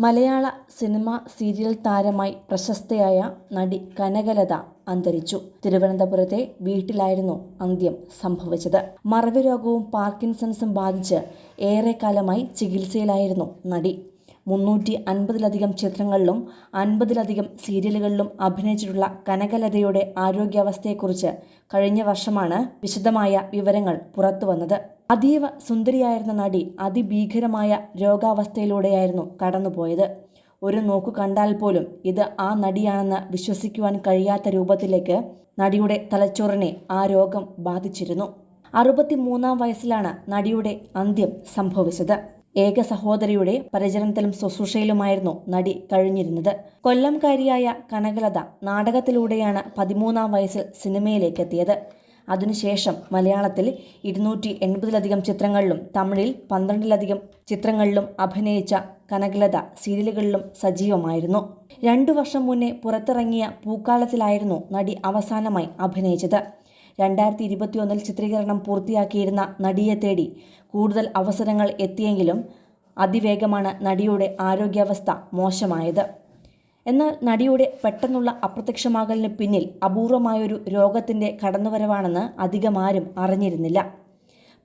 മലയാള cinema serial താരമായി പ്രശസ്തയായ നടി കനകലത അന്തരിച്ചു. തിരുവനന്തപുരത്തെ വീട്ടിലായിരുന്നു അന്ത്യം സംഭവിച്ചത്. മറവി രോഗവും പാർക്കിൻസൺസും ബാധിച്ച് ഏറെക്കാലമായി ചികിത്സയിലായിരുന്നു നടി. മുന്നൂറ്റി അൻപതിലധികം ചിത്രങ്ങളിലും അൻപതിലധികം സീരിയലുകളിലും അഭിനയിച്ചിട്ടുള്ള കനകലതയുടെ ആരോഗ്യാവസ്ഥയെക്കുറിച്ച് കഴിഞ്ഞ വർഷമാണ് വിശദമായ വിവരങ്ങൾ പുറത്തുവന്നത് അതീവ സുന്ദരിയായിരുന്ന നടി അതിഭീകരമായ രോഗാവസ്ഥയിലൂടെയായിരുന്നു കടന്നുപോയത്. ഒരു നോക്കു കണ്ടാൽ പോലും ഇത് ആ നടിയാണെന്ന് വിശ്വസിക്കുവാൻ കഴിയാത്ത രൂപത്തിലേക്ക് നടിയുടെ തലച്ചോറിനെ ആ രോഗം ബാധിച്ചിരുന്നു. അറുപത്തിമൂന്നാം വയസ്സിലാണ് നടിയുടെ അന്ത്യം സംഭവിച്ചത്. ഏക സഹോദരിയുടെ പരിചരണത്തിലും ശുശ്രൂഷയിലുമായിരുന്നു നടി കഴിഞ്ഞിരുന്നത്. കൊല്ലംകാരിയായ കനകലത നാടകത്തിലൂടെയാണ് പതിമൂന്നാം വയസ്സിൽ സിനിമയിലേക്ക് എത്തിയത് അതിനുശേഷം മലയാളത്തിൽ ഇരുന്നൂറ്റി എൺപതിലധികം ചിത്രങ്ങളിലും തമിഴിൽ പന്ത്രണ്ടിലധികം ചിത്രങ്ങളിലും അഭിനയിച്ച കനകലത സീരിയലുകളിലും സജീവമായിരുന്നു. രണ്ടു വർഷം മുന്നേ പുറത്തിറങ്ങിയ പൂക്കാലത്തിലായിരുന്നു നടി അവസാനമായി അഭിനയിച്ചത്. രണ്ടായിരത്തി ഇരുപത്തിയൊന്നിൽ ചിത്രീകരണം പൂർത്തിയാക്കിയിരുന്ന നടിയെ തേടി കൂടുതൽ അവസരങ്ങൾ എത്തിയെങ്കിലും അതിവേഗമാണ് നടിയുടെ ആരോഗ്യാവസ്ഥ മോശമായത്. എന്നാൽ നടിയുടെ പെട്ടെന്നുള്ള അപ്രത്യക്ഷമാകലിന് പിന്നിൽ അപൂർവമായൊരു രോഗത്തിന്റെ കടന്നുവരവാണെന്ന് അധികമാരും അറിഞ്ഞിരുന്നില്ല.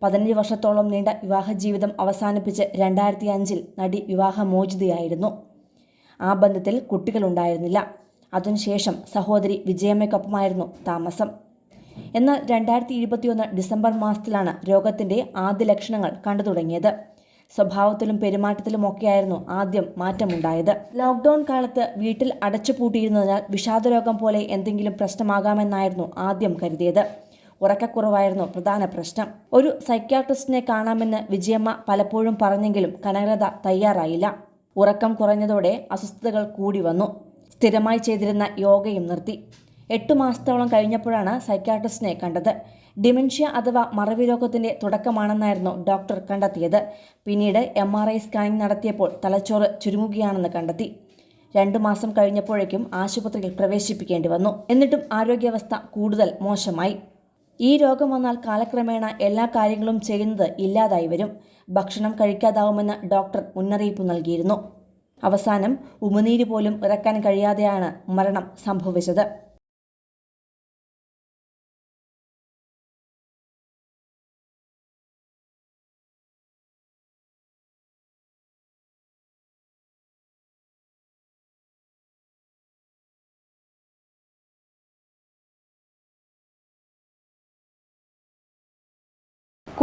പതിനഞ്ച് വർഷത്തോളം നീണ്ട വിവാഹ ജീവിതം അവസാനിപ്പിച്ച് രണ്ടായിരത്തി അഞ്ചിൽ നടി വിവാഹമോചിതയായിരുന്നു. ആ ബന്ധത്തിൽ കുട്ടികളുണ്ടായിരുന്നില്ല. അതിനുശേഷം സഹോദരി വിജയമ്മയ്ക്കൊപ്പമായിരുന്നു താമസം. എന്നാൽ രണ്ടായിരത്തി ഇരുപത്തിയൊന്ന് ഡിസംബർ മാസത്തിലാണ് രോഗത്തിന്റെ ആദ്യ ലക്ഷണങ്ങൾ കണ്ടു തുടങ്ങിയത്. സ്വഭാവത്തിലും പെരുമാറ്റത്തിലുമൊക്കെയായിരുന്നു ആദ്യം മാറ്റമുണ്ടായത്. ലോക്ക്ഡൌൺ കാലത്ത് വീട്ടിൽ അടച്ചുപൂട്ടിയിരുന്നതിനാൽ വിഷാദരോഗം പോലെ എന്തെങ്കിലും പ്രശ്നമാകാമെന്നായിരുന്നു ആദ്യം കരുതിയത്. ഉറക്കക്കുറവായിരുന്നു പ്രധാന പ്രശ്നം. ഒരു സൈക്യാട്രിസ്റ്റിനെ കാണാമെന്ന് വിജയമ്മ പലപ്പോഴും പറഞ്ഞെങ്കിലും കനകലത തയ്യാറായില്ല. ഉറക്കം കുറഞ്ഞതോടെ അസ്വസ്ഥതകൾ കൂടി വന്നു. സ്ഥിരമായി ചെയ്തിരുന്ന യോഗയും നിർത്തി. എട്ട് മാസത്തോളം കഴിഞ്ഞപ്പോഴാണ് സൈക്യാട്രിസ്റ്റിനെ കണ്ടത്. ഡിമെൻഷ്യ അഥവാ മറവി രോഗത്തിന്റെ തുടക്കമാണെന്നായിരുന്നു ഡോക്ടർ കണ്ടെത്തിയത്. പിന്നീട് എം ആർ ഐ സ്കാനിംഗ് നടത്തിയപ്പോൾ തലച്ചോറ് ചുരുങ്ങുകയാണെന്ന് കണ്ടെത്തി. രണ്ടു മാസം കഴിഞ്ഞപ്പോഴേക്കും ആശുപത്രിയിൽ പ്രവേശിപ്പിക്കേണ്ടി വന്നു. എന്നിട്ടും ആരോഗ്യാവസ്ഥ കൂടുതൽ മോശമായി. ഈ രോഗം വന്നാൽ കാലക്രമേണ എല്ലാ കാര്യങ്ങളും ചെയ്യുന്നത് ഇല്ലാതായി വരും. ഭക്ഷണം കഴിക്കാതാവുമെന്ന് ഡോക്ടർ മുന്നറിയിപ്പ് നൽകിയിരുന്നു. അവസാനം ഉമിനീര് പോലും ഇറക്കാൻ കഴിയാതെയാണ് മരണം സംഭവിച്ചത്.